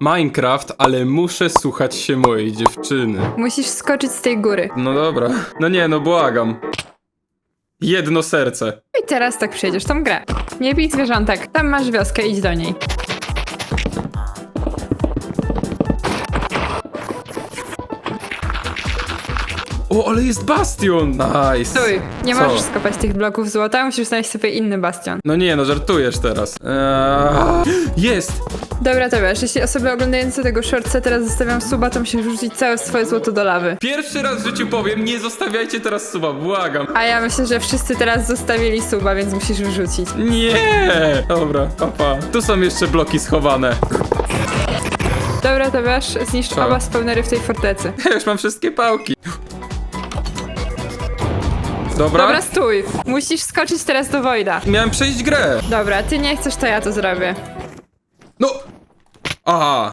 Minecraft, ale muszę słuchać się mojej dziewczyny. Musisz skoczyć z tej góry. No dobra. No nie, no błagam. Jedno serce. I teraz tak przejdziesz tą grę. Nie bij zwierzątek. Tam masz wioskę, idź do niej. O, ale jest bastion! Nice. Stój, nie Co? możesz skopać tych bloków złota, musisz znaleźć sobie inny bastion. No nie, no żartujesz teraz. Eee, jest! Dobra, to wiesz, jeśli osoby oglądające tego shortsa teraz zostawiam suba, to musisz wrzucić całe swoje złoto do lawy. Pierwszy raz w życiu powiem, nie zostawiajcie teraz suba, błagam. A ja myślę, że wszyscy teraz zostawili suba, więc musisz wrzucić. Nie! Dobra, papa. Tu są jeszcze bloki schowane. Dobra, to wiesz, zniszcz Co? oba spawnery w tej fortecy. Ja już mam wszystkie pałki. Dobra? Dobra, stój. Musisz skoczyć teraz do Wojda. Miałem przejść grę. Dobra, ty nie chcesz, to ja to zrobię. No! Aha,